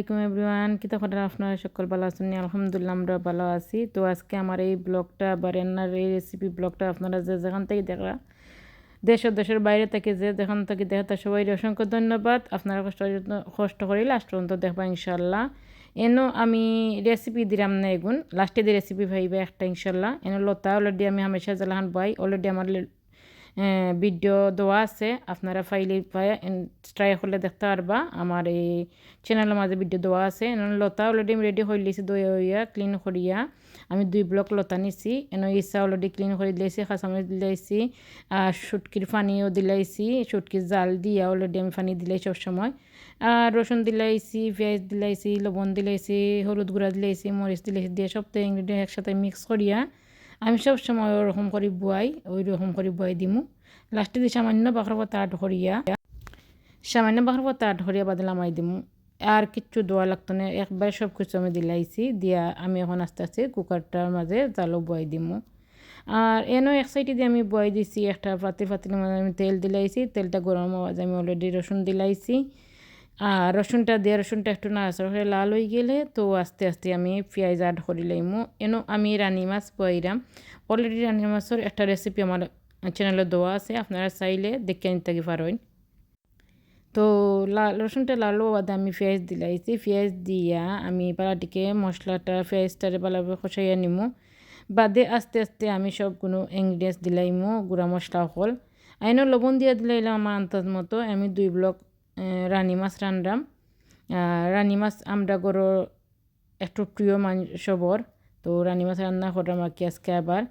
আলাইকুম এভরিওয়ান কিতা খবর আপনারা সকল ভালো আছেন? আলহামদুলিল্লাহ আমরা ভালো আছি। তো আজকে আমার এই ব্লগটা বা রান্নার এই রেসিপি ব্লগটা আপনারা যে যেখান থেকে দেখা দেশ ও দেশের বাইরে থেকে যে যেখান থেকে দেখা তার সবাই অসংখ্য ধন্যবাদ। আপনারা কষ্ট কষ্ট করে লাস্ট পর্যন্ত দেখবা ইনশাল্লাহ এনো আমি রেসিপি দিলাম না এগুন। লাস্টে দিয়ে রেসিপি ভাইবে একটা ইনশাল্লাহ এনো লতা, অলরেডি আমি হামেশা জালাহান বাই অলরেডি আমার ভিডিও দেওয়া আছে। আপনারা ফাইলে ট্রাই করলে দেখতে পারবা। আমার এই চ্যানেলের মাঝে ভিডিও দেওয়া আছে। লতা অলরেডি আমি রেডি হয়ে লিছি দই হইয়া ক্লিন করিয়া। আমি দুই ব্লক লতা নিছি। এন ইচ্ছা অলরেডি ক্লিন করে দিলাইছি খাসামরিচ দিলাইছি, আর সুটকির পানিও দিলাইছি। সুটকির জাল দিয়া অলরেডি আমি পানি দিলাই সবসময়। আর রসুন দিলাইছি, পেঁয়াজ দিলাইছি, লবণ দিলাইছি, হলুদ গুঁড়া দিলাইছি, মরিচ দিলাইছি, দিয়ে সব তো ইনগ্রিডিয়েন্ট একসাথে মিক্স করিয়া আমি সব সময় ওরকম করি বুয়াই ওই রকম করি বুয়াই দিমু। লাস্টে দিয়ে সামান্য বাখর পাতা হরিয়া, সামান্য বাখর পাতা হরিয়া বাদলা মাই দিমু। আর কিচ্ছু দোয়া লাগতো না, একবার সব কিছু আমি দিলাইছি, দিয়া আমি এখন আস্তে আস্তে কুকারটার মাঝে জালও বয় দিমু। আর এনও এক সাইডে দিয়ে আমি বয় দিছি, একটা পাতি পাতির মাঝে আমি তেল দিলাইছি, তেলটা গরম হওয়া আমি অলরেডি রসুন দিলাইছি। আর রসুনটা দিয়ে রসুনটা একটু নাড়াচাড়া হয়ে লাল হয়ে গেলে তো আস্তে আস্তে আমি পেঁয়াজ আড করি লাইমু এনো, আমি রানি মাছ বইরাম। অলরেডি রানি মাছের একটা রেসিপি আমার চ্যানেলে দেওয়া আছে, আপনারা চাইলে দেখে নিতে পারেন। তো লাল রসুনটা লাল বাদে আমি পেঁয়াজ দিলাইছি। পেঁয়াজ দিয়া আমি পালাটিকে মশলাটা, পেঁয়াজটারে ভালোভাবে খসাইয়া নিমু। বাদে আস্তে আস্তে আমি সবগুলো ইনগ্রিডিয়েন্টস দিলাইমু, গুঁড়া মশলা হল আইনও লবণ দিয়া দিলাইলাম আমার আন্তাজ মতো। আমি দুই ব্লক রানী মাছ রান্নাম রানী মাছ আমরা গরো একটু প্রিয় মান সবর। তো রানী মাছ রান্না করলাম আর কি আজকে আবার।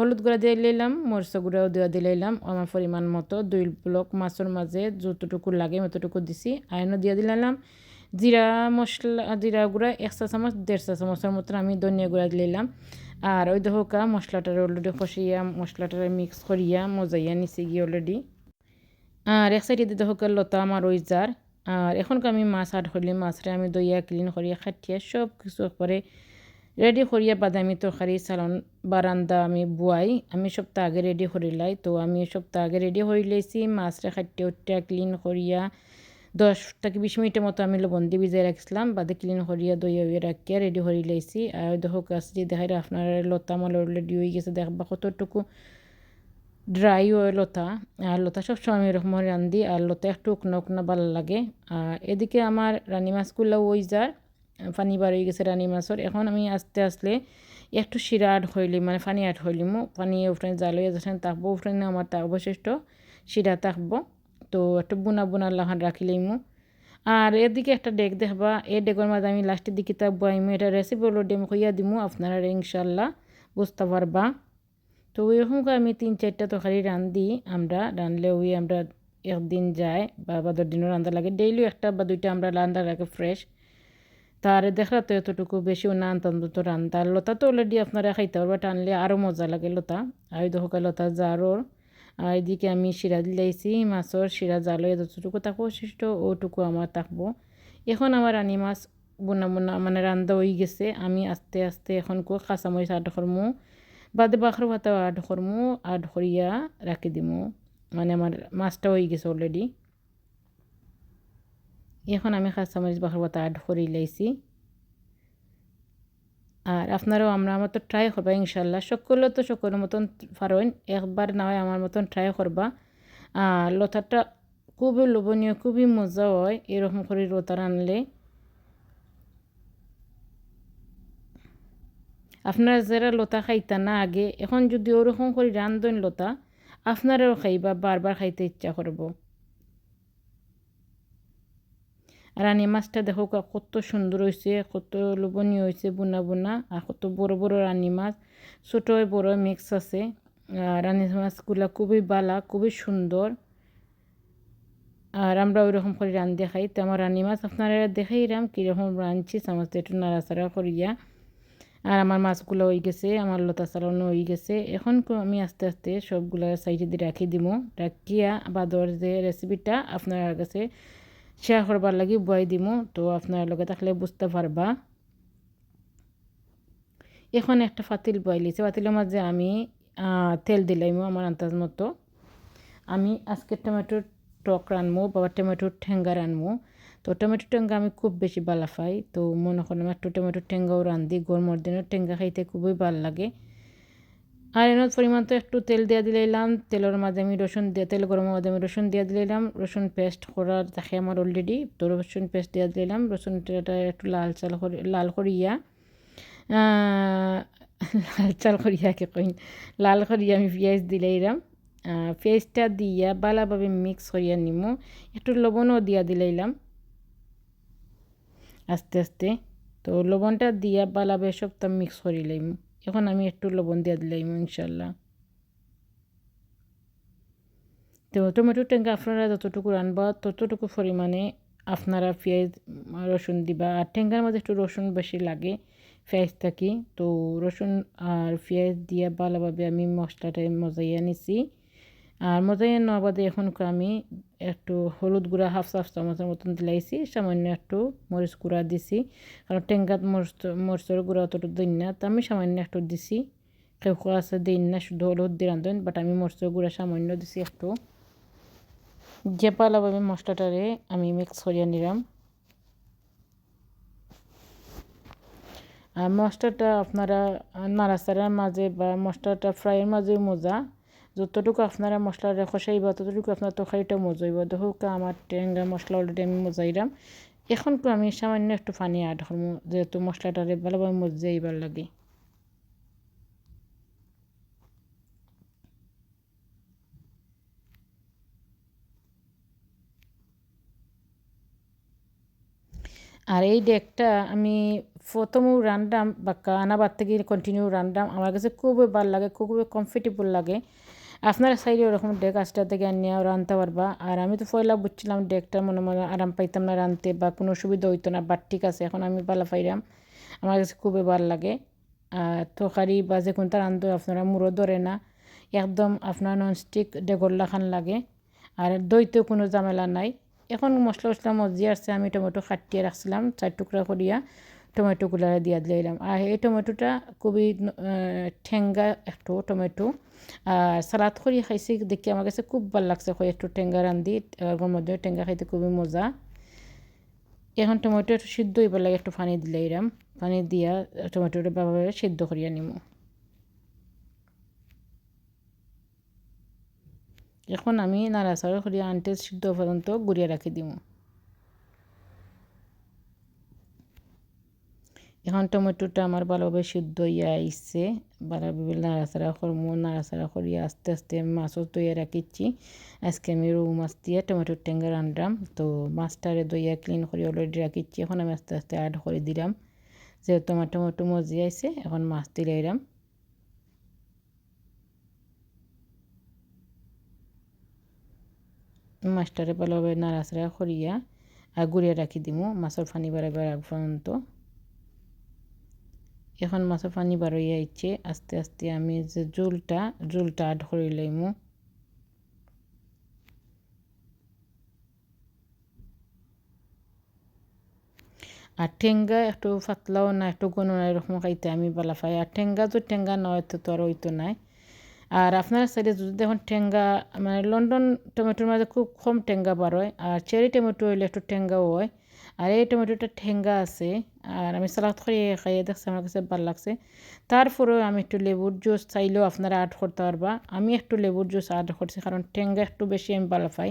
হলুদ গুঁড়া দিয়ে নিলাম মরিচ গুঁড়াও দেওয়া দিলাম আমার পরিমাণ মতো। দুই ব্লক মাছের মাঝে যতটুকু লাগে অতটুকু দিছি। আয়নও দিয়ে দিলাম জিরা মশলা, জিরা গুঁড়া, এক চা চামচ, দেড় চা চামচের মতো আমি ধনিয়া গুঁড়া দিলাম আর ওই দহকা মশলাটার অলরেডি কষিয়া, মশলাটার মিক্স করিয়া, মজাইয়া নিচে গিয়ে অলরেডি আর এক সাইডে দিতে হোক লতা আমার ওই যার আর এখন আমি মাছ আট হলি মাছরে আমি দইয়া ক্লিন করিয়া খাটিয়া সব কিছু একবারে রেডি করিয়া বাদে আমি তরকারি চালন বারান্দা আমি বুয়াই আমি সপ্তাহ আগে রেডি করিলাই তো আমি সপ্তাহ আগে রেডি হয়ে লাইছি মাছটা খাটিয়া উঠিয়া ক্লিন করিয়া দশ থেকে বিশ মিনিটের মতো আমি লবণ দিয়ে ভিজাই রাখছিলাম বাদে ক্লিন করিয়া দইয়া উইয়া রাখিয়া রেডি করে লাইছি আর দেখো গাছ যে দেখাই আপনার লতা আমার অলরেডি হয়ে গেছে দেখবা কতটুকু ড্রাই হয় লতা, আর লতা সবসময় আমি এরকম রান্ধি আর লতা একটু উকনা উকনা ভালো লাগে। আর এদিকে আমার রানী মাছগুলো ওই যার পানি বার হয়ে গেছে রানী মাছের। এখন আমি আস্তে আস্তে একটু শিরা আট হইলি মানে পানি আট হইলিমো পানি উঠে জাল হয়ে যাচ্ছেন তাকবো উঠে আমার তা অবশিষ্ট শিরা থাকব তো একটু বুনা বুনা লাহান রাখিলিমু আর এদিকে একটা ডেক দেখবা, এই ডেকের মাঝে আমি লাস্টের দিকে থাকব আমি এটা রেসিপি হলো ডেম হইয়া দিমু, আপনারা ইনশাল্লাহ বুঝতে পারবা। তো ওইরকম করে আমি তিন চারটা তরকারি রান্ধি, আমরা রানলে ওই আমরা একদিন যায় বা বাদর দিনও রান্ধা লাগে ডেইলি একটা বা দুইটা আমরা রান্ধা রাখে ফ্রেশ তার দেখলা তো এতটুকু বেশিও না আনতাম তো রান্ধা। লতা তো অলরেডি আপনারা খাইতে পারবা টানলে আরও মজা লাগে লতা। আর দেখা লতা জারোর আর এদিকে আমি শিরা দিলাইছি মাছর শিরা জাল যতটুকু থাকব অবশিষ্ট ওটুকু আমার থাকব। এখন আমার রানী মাছ বোনা বোনা মানে রান্ধা হয়ে গেছে, আমি আস্তে আস্তে এখন কো কাঁচামরিচ আট করমু বাদে বাখর ভাতা আট করমু আট করিয়া রাখি দিমু মানে আমার মাছটা হয়ে গেছে অলরেডি এখন আমি কাঁচামরিচ বাখর ভাতা আট করে লাইছি আর আপনারাও আমরা মতো ট্রাই করবা ইনশাল্লাহ সকলেও তো সকলের মতন পারেন একবার না হয় আমার মতন ট্রাই করবা আর লতাটা খুবই লোভনীয় খুবই মজা হয় এরকম করে লতা আনলে আপনারা যারা লতা খাইতা না আগে এখন যদি ওরকম করে রান্ধন লতা আপনারাও খাইবা বারবার খাইতে ইচ্ছা করব রানী মাছটা দেখো কত সুন্দর হয়েছে কত লোভনীয় হয়েছে বোনা বোনা আর কত বড় বড় রানী মাছ ছোটো বড় মিক্স আছে রানী মাছগুলা খুবই বালা খুবই সুন্দর আর আমরা ওই রকম করে রান দেখাই তো আমার রানী মাছ আপনারা দেখাইলাম কীরকম রাঁধছি চামচ একটু নাড়াচাড়া করিয়া আর আমার মাছগুলো হয়ে গেছে, আমার লতা চালানো হয়ে গেছে। এখন আমি আস্তে আস্তে সবগুলো সাইডে দিয়ে রাখি দিব রাখিয়া বাদর যে রেসিপিটা আপনার কাছে শেয়ার করবার লাগি বয় দিমু। তো আপনার লগে থাকলে বুঝতে পারবা। এখন একটা ফাতিল লিছে। ফাতিলের মাঝে আমি তেল দিলাইমু আমার আন্দাজ মতো। আমি আজকে টমেটোর টক রানমু বা টমেটোর ঠেঙ্গা রানমু। তো টমেটো টেঙ্গা আমি খুব বেশি ভালো পাই তো মনে করলাম একটু টমেটো টেঙ্গাও রান্ধি গরমের দিনে টেঙ্গা খাইতে খুবই ভালো লাগে। আর এর পরিমাণ তো একটু তেল দিয়ে দিলাম তেলের মাঝে আমি রসুন দিয়ে, তেল গরমের মাঝে আমি রসুন দিয়ে দিলাম রসুন পেস্ট করার দেখে আমার অলরেডি তো রসুন পেস্ট দিয়ে দিলাম। রসুনটা একটু লাল চাল করে লাল করিয়া লাল চাল করিয়া কে কইন? লাল করিয়া আমি পেঁয়াজ দিলাইলাম। পেঁয়াজটা দিয়া ভালোভাবে মিক্স করিয়া নিমু। একটু লবণও দিয়া দিলাইলাম। আস্তে আস্তে। তো লবণটা দিয়া ভালোভাবে সবটা মিক্স করিলাম এখন আমি একটু লবণ দিয়ে দিলাম ইনশাল্লাহ। তো টমেটো টেঙ্গা আপনারা যতটুকু রানবা ততটুকু পরিমাণে আপনারা পেঁয়াজ, রসুন দিবা। আর টেঙ্গার মধ্যে একটু রসুন বেশি লাগে পেঁয়াজ থাকি। তো রসুন আর পেঁয়াজ দিয়ে ভালোভাবে আমি মশলাটা মজাইয়া নিছি। আর মজাইয়া নেওয়া বাদে এখন আমি একটু হলুদ গুঁড়া হাফ চাফ চামচের মতন দিলাইছি, সামান্য একটু মরিচ গুঁড়া দিছি। কারণ টেঙ্গাত মরিচ মরিচের গুঁড়া অতটুকু দিন না, তো আমি সামান্য একটু দিছি। কেউ আছে দিন না, শুধু হলুদ দিয়ে রান্ধেন বাট আমি মরিচের গুঁড়া সামান্য দিছি একটু। যে ভালোভাবে মশলাটারে আমি মিক্স করিয়া নিলাম। আর মশলাটা আপনারা নাড়াচাড়ার মাঝে বা মশলাটা ফ্রাইয়ের মাঝে মজা। যতটুকু আপনারা মশলাটা খসাইব, ততটুকু আপনার তরকারিটা মজাইব। দেখুক আমার টেঙ্গা মশলা অলরেডি আমি মজাইলাম এখন তো আমি সামান্য একটু পানি আড করব যেহেতু মশলাটারে ভালোভাবে মজাইবার লাগে। আর এই ডেকটা আমি প্রথমও রান্দাম বা আনাবার থেকে কন্টিনিউ রান্দাম, আমার কাছে খুবই ভালো লাগে, খুবই কমফর্টেবল লাগে। আপনারা চাইলে ওরকম ডেক আসটা থেকে আনিয়ে রানতে পারবা আর আমি তো পয়লা বুঝছিলাম ডেকটা মনে মনে আরাম পাইতাম না রানতে বা কোনো অসুবিধা হইতো না বাট ঠিক আছে এখন আমি ভালো পাইলাম আমার কাছে খুবই ভালো লাগে আর তরকারি বা যে কোনটা রান্ধো আপনারা মুড়ো ধরে না একদম আপনার ননস্টিক ডেগল্লা খান লাগে আর দইতেও কোনো ঝামেলা নাই এখন মশলা মশলা মজি আসছে আমি টমেটো কাটিয়ে রাখছিলাম চার টুকরা করিয়া টমেটোগুলো দিয়ে দিলাম আর এই টমেটোটা খুবই ঠেঙ্গা একটু টমেটো আর সালাদ করি খাইছি, দেখি আমার কাছে খুব ভালো লাগছে হয় একটু টেঙ্গা রান্ধি ওর মধ্যে টেঙ্গা খাইতে খুবই মজা। এখন টমেটো একটু সিদ্ধ হইবার লাগে, একটু পানি দিলে এরাম পানি দিয়া টমেটোটা ভাবে সিদ্ধ করিয়া নিমু এখন আমি নাড়াচাড়া করিয়া আনতে সিদ্ধ পর্যন্ত গুড়িয়ে রাখি দিব এখন টমেটোটা আমার ভালোভাবে সিদ্ধ হইয়া আইসে ভালোভাবে নাড়াচাড়া করব, নাড়াচাড়া করিয়া আস্তে আস্তে মাছও দইয়া রাখিচ্ছি। আজকে আমি রৌ মাছ দিয়ে টমেটোর টেঙ্গা রান্ধাম তো মাছটারে দইয়া ক্লিন করে অলরেডি রাখিচ্ছি। এখন আমি আস্তে আস্তে অ্যাড করে দিলাম। যেহেতু আমার টমেটো মজি আইসে এখন মাছ দিলাইলাম মাছটারে ভালোভাবে নাড়াচাড়া করিয়া গুড়িয়ে রাখি দিব মাছের পানি বাড়াবার আগ পর্যন্ত। এখন মাছের পানি বাড়াইয়া আইছে আস্তে আস্তে আমি যে জোলটা জোলটা আড করে লইমু। আর ঠেঙ্গা একটু পাতলাও না একটু গনো না এরকম খাইতে আমি বালা পাই। তো ঠেঙ্গা নয় তো আর হইতো নাই। আর আপনার সাইডে যদি দেখুন ঠেঙ্গা মানে লন্ডন টমেটোর মাঝে খুব কম ঠেঙ্গা বার হয় আর চেরি টমেটো হইলে একটু ঠেঙ্গাও হয়। আর এই টমেটোটা ঠেঙ্গা আছে। আর আমি সালাদ খাইয়ে খাইয়ে দেখছি আমার কাছে ভালো লাগছে। তারপরেও আমি একটু লেবুর জুস চাইলেও আপনারা আড করতে পারবা। আমি একটু লেবুর জুস আড করছি কারণ টেঙ্গা একটু বেশি আমি ভালো পাই।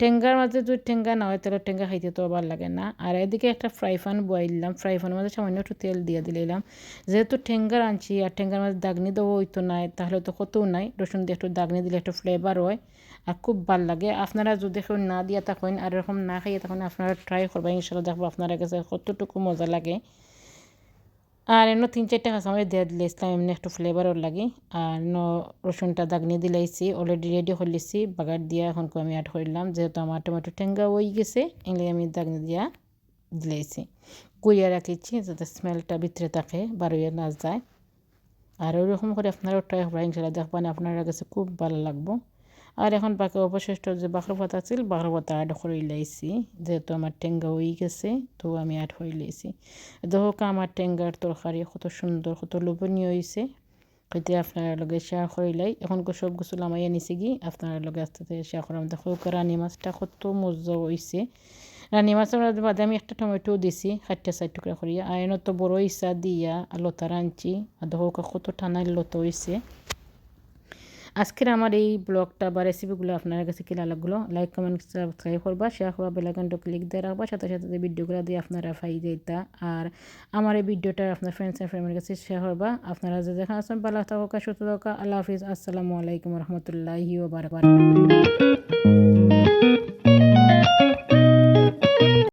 টেঙ্গার মাঝে যদি টেঙ্গা না হয়, তাহলে টেঙ্গা খাইতে তো ভালো লাগে না। আর এদিকে একটা ফ্রাই প্যান বয়াইলাম। ফ্রাই প্যানের মধ্যে সামান্য একটু তেল দিয়ে দিলাম। যেহেতু টেঙ্গার আনছি আর টেঙ্গার মাঝে দাগনি দেবো হইতো নাই, তাহলে তো কতও নাই। রসুন দিয়ে একটু দাগনি দিলে একটু ফ্লেভার হয় আর খুব ভালো লাগে। আপনারা যদি কেউ না দিয়া থাকেন আর এরকম না খাইয়ে তখন আপনারা ট্রাই করবেন ইনশাল্লাহ দেখব আপনারা কাছে কতটুকু মজা লাগে। আর এনে তিন চারটা কাঁচামরিচ দিয়ে দিলে ইসলাম এমনি একটু ফ্লেভারও লাগে আর ন রসুনটা দাগনি দিলাইছি অলরেডি রেডি করলিছি বাগার দিয়া এখন আমি অ্যাড করলাম যেহেতু আমার টমেটো টেঙ্গা হয়ে গেছে এগুলি আমি দাগনি দিয়া দিলাইছি গুড়িয়া রাখিছি যাতে স্মেলটা ভিতরে থাকে বারোয়া না যায় আর ওইরকম করে আপনারাও ট্রাই করবেন ইনশাল্লাহ দেখবেন আপনারা কাছে খুব ভালো লাগবো আর এখন বাকি অবশিষ্ট যে বাখর পাতা ছিল বাখর পাতা অ্যাড করে লাইছি। যেহেতু আমার টেঙ্গা হয়ে গেছে, তো আমি অ্যাড করে লাইছি। দেখো আমার টেঙ্গার তরকারি কত সুন্দর, কত লোভনীয় হয়েছে হইতে আপনার লগে শেয়ার করে লাই। এখন সব কিছু লামাইয়া নিছি কি আপনার লগে আস্তে আস্তে শেয়ার করাম। দেখো রানি মাছটা কত মজা হয়েছে রানি মাছের বাদে আমি একটা টমেটো দিছি খাটটা চার টুকরা করিয়া। আয়ন তো বড় ইসা দিয়া, লতা রাঁধছি আর দেখো কত ঠান্ডার লত হয়েছে আজকের আমার এই ব্লগটা বা রেসিপিগুলো আপনার কাছে কি লাগল? লাইক কমেন্ট সাবস্ক্রাইব করবা শেয়ার করবা বেলাকানটা ক্লিক দিয়ে রাখবা, সাথে সাথে ভিডিওগুলো দিয়ে আপনারা ফাই যেতা। আর আমার এই ভিডিওটা আপনার ফ্রেন্ডস অ্যান্ড ফ্যামিলির কাছে শেয়ার করবা। আপনারা যে দেখা আছেন, ভালো থাকা, সুস্থ থাকা। আল্লাহ হাফিজ। আসসালামু আলাইকুম রহমতুল্লাহি